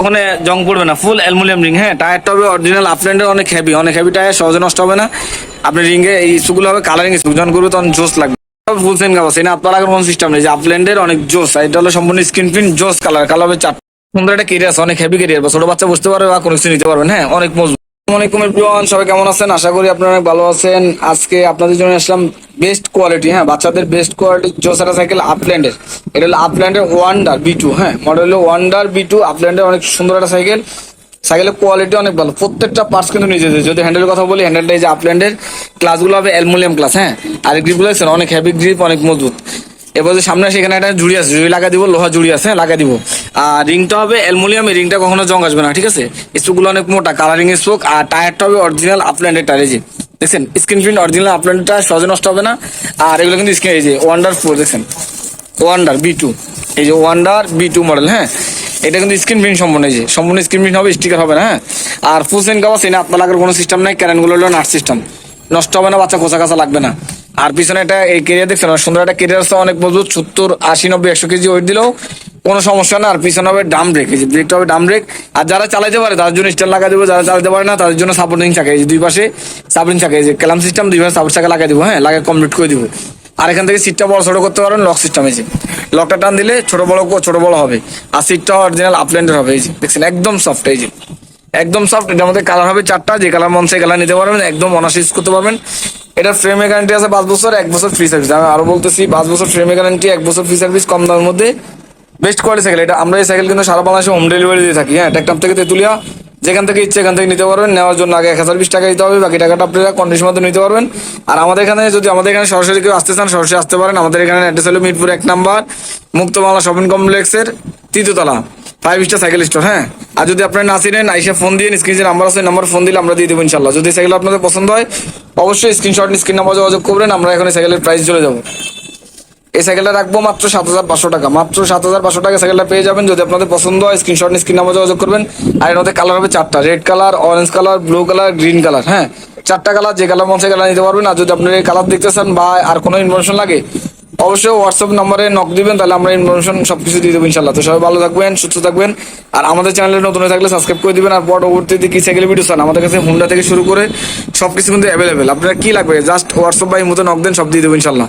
ওখানে জং পড়বে না। ফুল অ্যালুমিনিয়াম রিং হ্যাঁ টায়ারটা হবে অরিজিনাল আপল্যান্ডের অনেক হেভি অনেক হেভি টায়ার সহজে নষ্ট হবে না। আপনি রিংয়ে এই ইস্যুগুলো হবে কালারিং ইস্যু যখন করবে তখন জোস লাগবে। ফুল সেন কাগজ এনে আপনার আগে কোনো সিস্টেম নেই, যে আপল্যান্ডের অনেক জোস এটা হলো সম্পূর্ণ স্ক্রিন প্রিন্ট জোস কালার কালার হবে চার সুন্দর একটা কেরিয়ার আছে, অনেক হেভি কেরিয়ার বা ছোট বাচ্চা বুঝতে পারবে বা কোনো কিছু নিতে পারবেন হ্যাঁ অনেক মজবুত। আসসালামাইকুম এভরিওয়ান সবাই কেমন আছেন? আশা করি আপনারা অনেক ভালো আছেন। আজকে আপনাদের জন্য আসলাম বেস্ট কোয়ালিটি হ্যাঁ বাচ্চাদের বেস্ট কোয়ালিটি জোসারা সাইকেল আপল্যান্ডের এটা হলো আপল্যান্ডের ওয়ান্ডার বি টু হ্যাঁ মডেল হলো ওয়ান্ডার বি টু আপল্যান্ডের অনেক সুন্দর একটা সাইকেল সাইকেলের কোয়ালিটি অনেক ভালো। প্রত্যেকটা পার্টস কিন্তু নিজেদের। যদি হ্যান্ডেলের কথা বলি হ্যান্ডেলটা এই যে আপল্যান্ডের ক্লাসগুলো হবে অ্যালুমিনিয়াম ক্লাস হ্যাঁ আর গ্রিপগুলো অনেক হেভি গ্রিপ অনেক মজবুত। এবার যে সামনে সেখানে একটা জুড়ি আছে জুড়ি লাগা দিব লোহা জুড়ি আছে হ্যাঁ, লাগা দিব। আর রিংটা হবে অ্যালুমিনিয়াম রিংটা কখনো জং আসবে না ঠিক আছে? স্পোকগুলো অনেক মোটা কালারিং স্পোক আর টায়ারটা হবে অরিজিনাল আপল্যান্ডের টায়ার দেখছেন স্ক্রিন প্রিন্ট অরিজিনাল আপল্যান্ডটা সহজে নষ্ট হবে না। আর এগুলো কিন্তু স্ক্রিন এই যে ওয়ান্ডার ফোর দেখছেন? ওয়ান্ডার বি টু এই যে ওয়ান্ডার বি টু মডেল হ্যাঁ? এটা কিন্তু স্ক্রিন প্রিন্ট সম্পূর্ণ, এই যে সম্পূর্ণ স্ক্রিন প্রিন্ট হবে স্টিকার হবে না হ্যাঁ? আর ফুল সেন কাবা সেনে আপনার লাগার কোনো সিস্টেম নাই ক্যারেনগুলো হলো নাট সিস্টেম নষ্ট হবে না, বাচ্চা কোচা কাছা লাগবে না। আর পিছনে একটা এই কেরিয়ার দেখছেন সুন্দর একটা কেরিয়ার আছে, অনেক মজবুত, সত্তর, আশি, নব্বই, একশো কেজি ওয়েট দিলেও কোনো সমস্যা না, আর পিছনে হবে ডাম ব্রেক এই যে ব্রেকটা হবে ডাম ব্রেক আর যারা চালাতে পারে তার জন্য স্টার লাগা দেবো, যারা চালাতে পারে না, তাদের জন্য সাপোর্টিং চাকা এই যে দুই পাশে সাপোর্টিং চাকা এই যে ক্যালাম সিস্টেম দুই পাশে সাপোর্ট চাকা লাগাই দিব হ্যাঁ লাগে কমপ্লিট করে দেবো। আর এখান থেকে সিটটা বড় ছোট করতে পারেন লক সিস্টেম যে। লকটা টান দিলে ছোট বড় ছোট বড় হবে। আর সিটটা অরিজিনাল আপল্যান্ডের হবে, এই যে, দেখছেন, একদম সফট এই যে। একদম সফট এটার মধ্যে কালার হবে চারটা, যে কালার মন সেই কালার নিতে পারবেন, একদম অনার্স ইউজ করতে পারবেন। এটা ফ্রেমে গ্যারান্টি আছে পাঁচ বছর, এক বছর ফ্রি সার্ভিস আমি আরও বলতেছি, পাঁচ বছর ফ্রেমে গ্যারান্টি এক বছর ফ্রি সার্ভিস কম দামের মধ্যে। বেস্ট কোয়ালিটি সাইকেল এটা আমরা এই সাইকেল কিন্তু সারা বাংলাদেশে হোম ডেলিভারি দিয়ে থাকি হ্যাঁ? টেকটাপ থেকে তেতুলিয়া, যেখান থেকে ইচ্ছে এখান থেকে নিতে পারবেন, নেওয়ার জন্য আগে এক হাজার বিশ টাকা দিতে হবে, বাকি টাকাটা আপনারা কন্ডিশন মধ্যে নিতে পারবেন। আর আমাদের এখানে যদি, আমাদের এখানে সরাসরি কেউ আসতে চান, সরাসরি আসতে পারেন। আমাদের এখানে অ্যাড্রেস হলো মিরপুর এক নাম্বার, মুক্তমালা শপিং কমপ্লেক্সের তৃতীয়তলা ফাইভ স্টার সাইকেল স্টোর হ্যাঁ? আর যদি আপনারা না চিনেন, আইসা ফোন দিয়ে স্ক্রিনে নাম্বার আছে নাম্বার ফোন দিলে আমরা দিয়ে দেবো ইনশাল্লাহ। যদি সাইকেল আপনাদের পছন্দ হয়, অবশ্যই স্ক্রিনশট স্ক্রিন নাম্বার যোগাযোগ করবেন, আমরা এখন সাইকেলের প্রাইস চলে যাব। এই সাইকেলটা রাখব মাত্র সাত হাজার পাঁচশো টাকা। মাত্র সাত হাজার পাঁচশো টাকা সাইকেলটা পেয়ে যাবেন যদি আপনাদের পছন্দ হয় স্ক্রিনশট স্ক্রিন নাম্বার যোগাযোগ করবেন। আর এর মধ্যে কালার হবে চারটা। Red colour orange colour blue colour green colour হ্যাঁ? চারটা কালার যে কালার মন কালার নিতে পারবেন। আর যদি আপনার এই কালার দেখতে চান বা আর কোনো ইনফরমেশন লাগে, অবশ্যই হোয়াটসঅ্যাপ নম্বরে নক দিবেন, তাহলে আমরা ইনফরমেশন সবকিছু দিয়ে দেবো ইনশাল্লাহ তো সবাই ভালো থাকবেন, সুস্থ থাকবেন। আর আমাদের চ্যানেলে নতুন হয়ে থাকলে সাবস্ক্রাইব করে দিবেন। আর পরবর্তীতে কি সাইকেল ভিডিও চান? আমাদের কাছে হুন্ডা থেকে শুরু করে সবকিছু কিন্তু অ্যাভেলেবেল আপনারা কি লাগবে? জাস্ট হোয়াটসঅ্যাপ বা এই মতো নক দেন, সব দিয়ে দেবো ইনশাল্লাহ